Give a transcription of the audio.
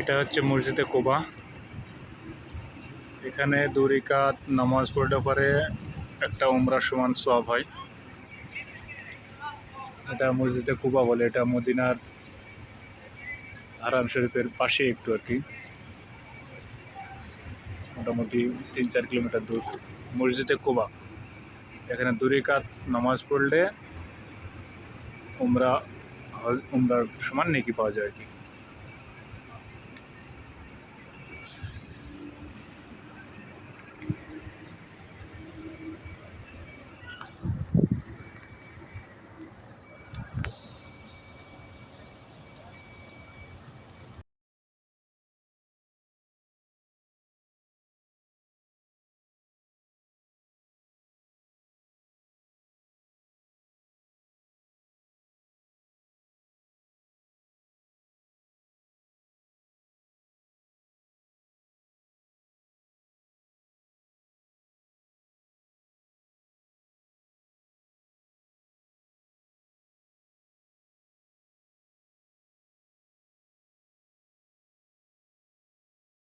এটা হচ্ছে মসজিদে কোবা। এখানে দুরিকাত, নামাজ পড়লে পরে একটা উমরা সমান সব হয়। এটা মসজিদে কুবা বলে, এটা মদিনার হারাম শরীফের পাশে একটু আর কি। মোটামুটি তিন চার কিলোমিটার দূর। মসজিদে কোবা। এখানে দুরিকাত, নামাজ পড়লে উমরা, উমরার সমান নেকি পাওয়া যায় আর কি।